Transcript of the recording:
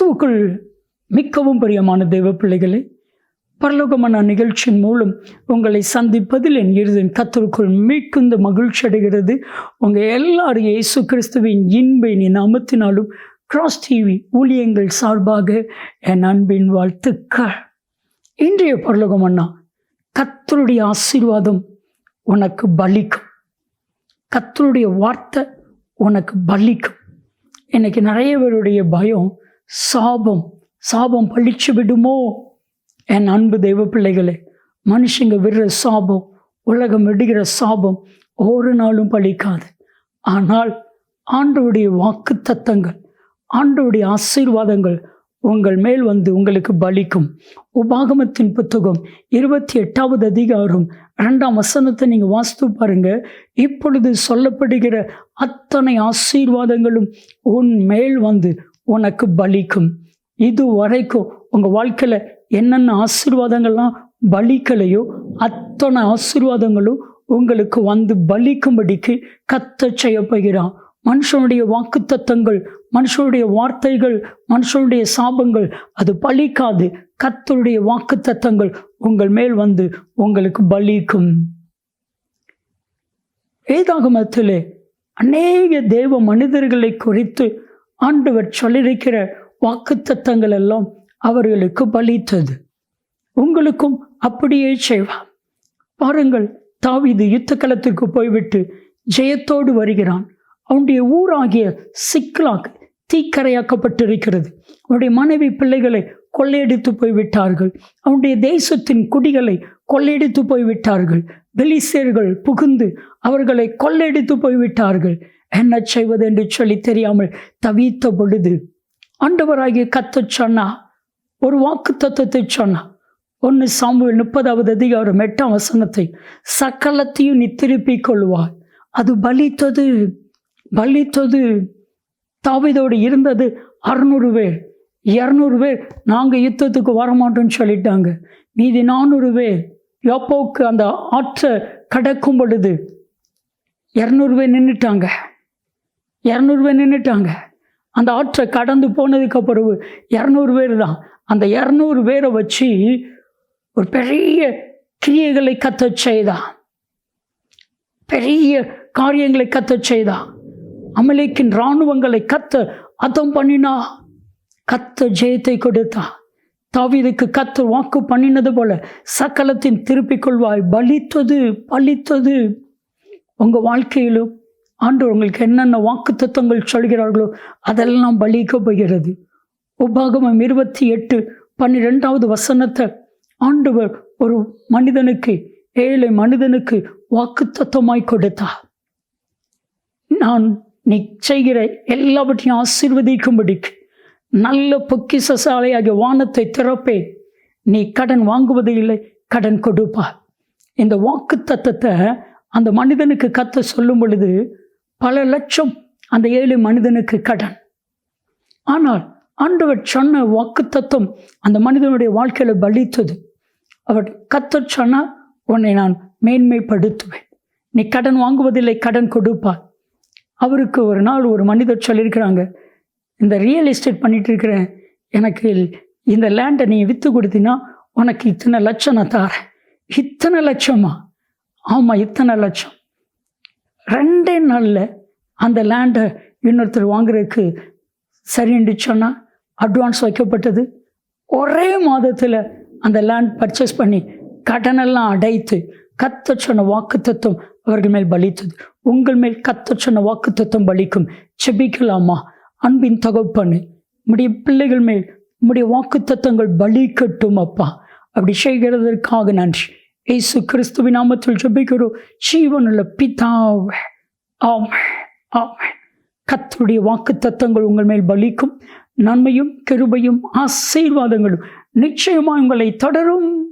கிறிஸ்துவுக்குள் மிக்கவும் பிரியமான தெய்வ பிள்ளைகளே பரலோகமான நிகழ்ச்சியின் மூலம் உங்களை சந்திப்பதில் என் இருதன் கத்தருக்குள் மிகுந்த மகிழ்ச்சி அடைகிறது. உங்கள் எல்லாரும் இயேசு கிறிஸ்துவின் இன்பை என் நாமத்தினாலும் கிராஸ் டிவி ஊழியங்கள் சார்பாக என் அன்பின் வாழ்த்துக்கள். இன்றைய பரலோகம் அண்ணா கத்தருடைய ஆசீர்வாதம் உனக்கு பலிக்கும். கத்தருடைய வார்த்தை உனக்கு பலிக்கும். இன்னைக்கு நிறைய பேருடைய பயம் சாபம் சாபம் பழிச்சு விடுமோ? என் அன்பு தெய்வ பிள்ளைகளே மனுஷங்க விடுற சாபம் உலகம் விடுகிற சாபம் ஒரு நாளும் பழிக்காது. ஆனால் ஆண்டவுடைய வாக்கு தத்தங்கள் ஆண்டவுடைய ஆசீர்வாதங்கள் உங்கள் மேல் வந்து உங்களுக்கு பலிக்கும். உபாகமத்தின் புத்தகம் இருபத்தி எட்டாவது அதிகாரம் ரெண்டாம் வசனத்தை நீங்கள் வாசித்து பாருங்க. இப்பொழுது சொல்லப்படுகிற அத்தனை ஆசீர்வாதங்களும் உன் மேல் வந்து உனக்கு பலிக்கும். இது வரைக்கும் உங்கள் வாழ்க்கையில் என்னென்ன ஆசீர்வாதங்கள்லாம் பலிக்கலையோ அத்தனை ஆசீர்வாதங்களும் உங்களுக்கு வந்து பலிக்கும்படிக்கு கத்த செய்யப்படுகிறான் மனுஷனுடைய வாக்குத்தத்தங்கள் மனுஷனுடைய வார்த்தைகள் மனுஷனுடைய சாபங்கள் அது பலிக்காது. கத்தருடைய வாக்குத்தத்தங்கள் உங்கள் மேல் வந்து உங்களுக்கு பலிக்கும். வேதாகமத்திலே அநேக தேவ மனிதர்களை குறித்து ஆண்டவர் சொல்லியிருக்கிற வாக்குத்தத்தங்கள் எல்லாம் அவர்களுக்கு பலித்தது. உங்களுக்கும் அப்படியே செய்வார் பாருங்கள் தாவிது யுத்த களத்துக்கு போய்விட்டு ஜெயத்தோடு வருகிறான். அவனுடைய ஊராகிய சிக்லாக் தீக்கரையாக்கப்பட்டிருக்கிறது. அவனுடைய மனைவி பிள்ளைகளை கொள்ளையடித்து போய்விட்டார்கள். அவனுடைய தேசத்தின் குடிகளை கொள்ளையடித்து போய்விட்டார்கள். பெலிசேர்கள் புகுந்து அவர்களை கொள்ளையடித்து போய்விட்டார்கள். என்ன செய்வது என்று சொல்லி தெரியாமல் தவித்த பொழுது ஆண்டவராகிய கத்த சொன்னா ஒரு வாக்கு தத்துவத்தை சொன்னா ஒன்று சாம்புவில் முப்பதாவது அதிகாரம் எட்டாம் வசனத்தை சக்கலத்தையும் நீ திருப்பிக் கொள்வாய். அது பலித்தது பலித்தது தாவிதோடு இருந்தது அறுநூறு பேர். இரநூறு பேர் நாங்கள் யுத்தத்துக்கு வரமாட்டோம்னு சொல்லிட்டாங்க. மீதி நானூறு பேர் யோப்போவுக்கு அந்த ஆற்றை கடக்கும் பொழுது இரநூறு பேர் நின்றுட்டாங்க இரநூறு பேர் நின்றுட்டாங்க அந்த ஆற்றை கடந்து போனதுக்கு பிறகு இரநூறு பேர் தான். அந்த இரநூறு பேரை வச்சு ஒரு பெரிய கிரியைகளை கத்த செய்தான் பெரிய காரியங்களை கத்த செய்தான் அமலேக்கின் இராணுவங்களை கத்த அதம் பண்ணினா. கத்த ஜெயத்தை கொடுத்தா. தாவிதுக்கு கத்த வாக்கு பண்ணினது போல சக்கலத்தின் திருப்பிக் கொள்வாய். பலித்தது பலித்தது. உங்கள் வாழ்க்கையிலும் ஆண்டு உங்களுக்கு என்னென்ன வாக்கு தத்துவங்கள் சொல்கிறார்களோ அதெல்லாம் பலிக்க போகிறது. உபாகமம் இருபத்தி எட்டு பன்னிரெண்டாவது வசனத்தை ஆண்டவர் ஒரு மனிதனுக்கு ஏழை மனிதனுக்கு வாக்கு தத்துவமாய் கொடுத்தார். நான் நீ செய்கிற எல்லாவற்றையும் ஆசீர்வதிக்கும்படிக்கு நல்ல பொக்கிச சாலையாகிய வானத்தை திறப்பேன். நீ கடன் வாங்குவது இல்லை கடன் கொடுப்பார் இந்த வாக்கு தத்தத்தை அந்த மனிதனுக்கு கத்த சொல்லும் பொழுது பல லட்சம் அந்த ஏழு மனிதனுக்கு கடன். ஆனால் ஆண்டவர் சொன்ன வாக்கு தத்துவம் அந்த மனிதனுடைய வாழ்க்கையில் பலித்தது. அவர் கத்த சொன்னால் உன்னை நான் மேன்மைப்படுத்துவேன். நீ கடன் வாங்குவதில்லை கடன் கொடுப்பார் அவருக்கு ஒரு நாள் ஒரு மனிதர் சொல்லியிருக்கிறாங்க இந்த ரியல் எஸ்டேட் பண்ணிட்டு இருக்கிறேன். எனக்கு இந்த லேண்டை நீ விற்று கொடுத்தீங்கன்னா உனக்கு இத்தனை லட்சம் நான் தாரேன். இத்தனை லட்சமா? ஆமாம் இத்தனை லட்சம். ரெண்டே நாளில் அந்த லேண்டை இன்னொருத்தர் வாங்குறதுக்கு சரின்னு சொன்னால் அட்வான்ஸ் வைக்கப்பட்டது. ஒரே மாதத்தில் அந்த லேண்ட் பர்ச்சேஸ் பண்ணி கடனெல்லாம் அடைத்து கத்த சொன்ன வாக்கு தத்துவம் அவர்கள் மேல் பலித்தது. உங்கள் மேல் கத்த சொன்ன வாக்கு தத்துவம் பலிக்கும். செபிக்கலாமா அன்பின் தகப்பண்ணு உம்முடைய பிள்ளைகள் மேல் உம்முடைய வாக்கு தத்துவங்கள் பலிக்கட்டும் அப்பா. அப்படி செய்கிறதற்காக நன்றி. ஏசு கிறிஸ்துவின் நாமத்தில் ஜெபிக்கிறோம். ஜீவனுள்ள பிதாவே ஆமே ஆமே கத்தருடைய வாக்கு தத்தங்கள் உங்கள் மேல் பலிக்கும். நன்மையும் கிருபையும் ஆசீர்வாதங்களும் நிச்சயமாக உங்களை தொடரும்.